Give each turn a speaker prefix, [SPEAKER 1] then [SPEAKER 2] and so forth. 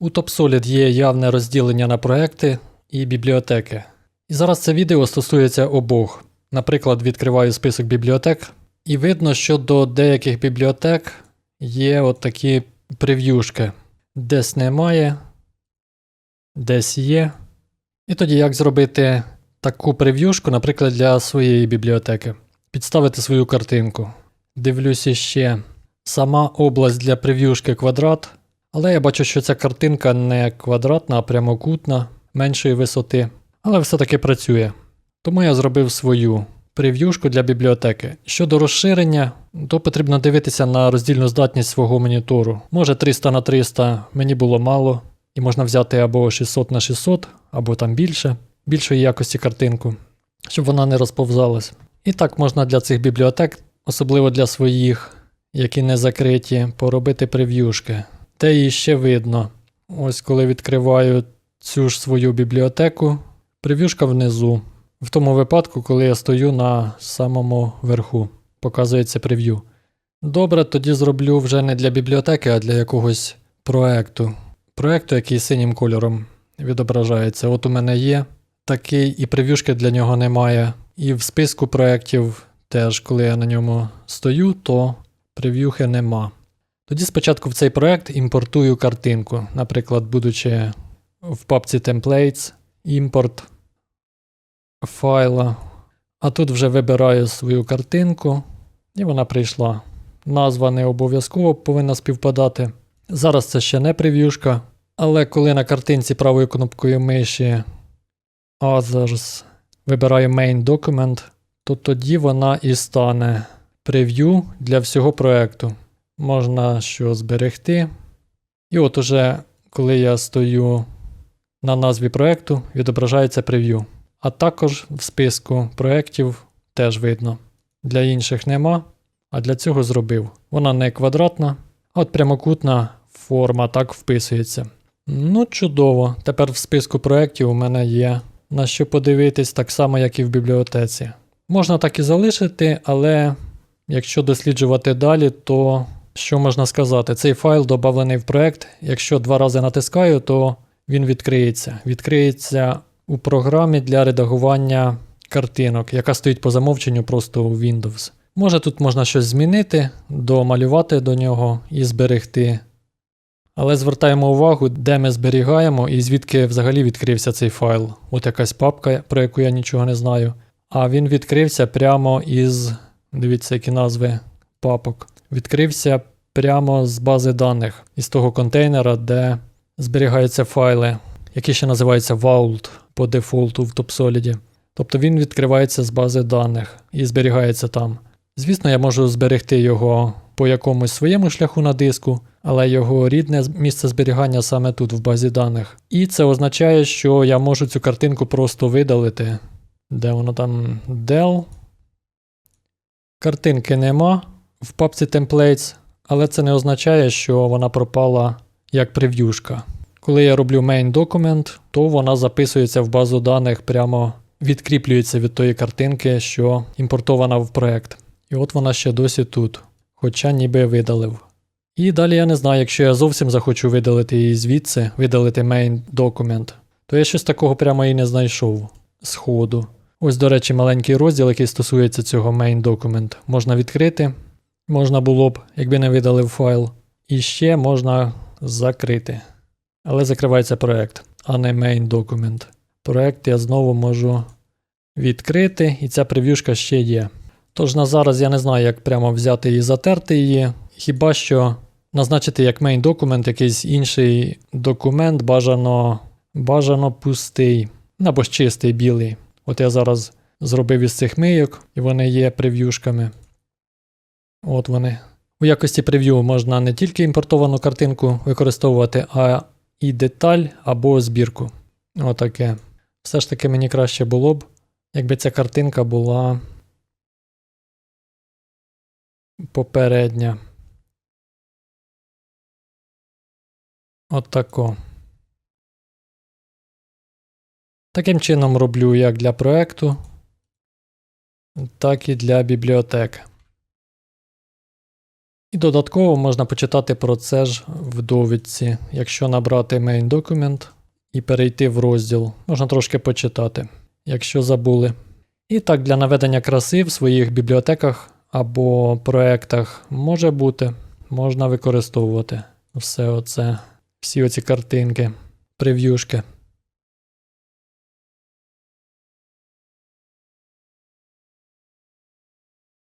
[SPEAKER 1] У TopSolid є явне розділення на проекти і бібліотеки. І зараз це відео стосується обох. Наприклад, відкриваю список бібліотек, і видно, що до деяких бібліотек є от такі прев'юшки. Десь немає, десь є. І тоді як зробити таку прев'юшку, наприклад, для своєї бібліотеки. Підставити свою картинку. Дивлюся ще сама область для прев'юшки квадрат, але я бачу, що ця картинка не квадратна, а прямокутна, меншої висоти, але все-таки працює. Тому я зробив свою прев'юшку для бібліотеки. Щодо розширення, то потрібно дивитися на роздільну здатність свого монітору. Може 300 на 300 мені було мало, і можна взяти або 600 на 600, або там більше, більшої якості картинку, щоб вона не розповзалась. І так можна для цих бібліотек, особливо для своїх, які не закриті, поробити прев'юшки. Те і ще видно. Ось коли відкриваю цю ж свою бібліотеку, прев'юшка внизу. В тому випадку, коли я стою на самому верху, показується прев'ю. Добре, тоді зроблю вже не для бібліотеки, а для якогось проекту. Проекту, який синім кольором відображається. От у мене є такий, і прев'юшки для нього немає. І в списку проєктів теж, коли я на ньому стою, то прев'юхи нема. Тоді спочатку в цей проект імпортую картинку. Наприклад, будучи в папці Templates, імпорт файла. А тут вже вибираю свою картинку, і вона прийшла. Назва не обов'язково повинна співпадати. Зараз це ще не прев'юшка, але коли на картинці правою кнопкою миші Others вибираю Main Document, то тоді вона і стане прев'ю для всього проекту. Можна що зберегти. І от уже коли я стою на назві проекту, відображається прев'ю. А також в списку проєктів теж видно. Для інших нема, а для цього зробив. Вона не квадратна, а от прямокутна форма так вписується. Ну, чудово. Тепер в списку проєктів у мене є на що подивитись, так само, як і в бібліотеці. Можна так і залишити, але якщо досліджувати далі, то що можна сказати? Цей файл додавлений в проект. Якщо два рази натискаю, то він відкриється. Відкриється у програмі для редагування картинок, яка стоїть по замовченню просто у Windows. Може тут можна щось змінити, домалювати до нього і зберегти. Але звертаємо увагу, де ми зберігаємо і звідки взагалі відкрився цей файл. От якась папка, про яку я нічого не знаю. А він відкрився прямо із. Дивіться, які назви папок. Відкрився прямо з бази даних, із того контейнера, де зберігаються файли, які ще називаються Vault по дефолту в TopSolid. Тобто він відкривається з бази даних і зберігається там. Звісно, я можу зберегти його по якомусь своєму шляху на диску, але його рідне місце зберігання саме тут, в базі даних. І це означає, що я можу цю картинку просто видалити. Де воно там? Del. Картинки нема в папці Templates, але це не означає, що вона пропала як прев'юшка. Коли я роблю main document, то вона записується в базу даних, прямо відкріплюється від тої картинки, що імпортована в проект. І от вона ще досі тут, хоча ніби видалив. І далі я не знаю, якщо я зовсім захочу видалити її звідси, видалити main document, то я щось такого прямо і не знайшов сходу. Ось, до речі, маленький розділ, який стосується цього main document, можна відкрити. Можна було б, якби не видалив файл. І ще можна закрити. Але закривається проект, а не main document. Проект я знову можу відкрити, і ця прев'юшка ще є. Тож на зараз я не знаю, як прямо взяти і затерти її. Хіба що назначити як main document якийсь інший документ, бажано, бажано пустий, або ж чистий білий. От я зараз зробив із цих мийок, і вони є прев'юшками. От вони. У якості прев'ю можна не тільки імпортовану картинку використовувати, а і деталь або збірку. Отаке. Все ж таки мені краще було б, якби ця картинка була попередня. Отако. Таким чином роблю як для проекту, так і для бібліотек. І додатково можна почитати про це ж в довідці, якщо набрати main document і перейти в розділ. Можна трошки почитати, якщо забули. І так, для наведення краси в своїх бібліотеках або проектах може бути, можна використовувати все оце, всі оці картинки, прев'юшки.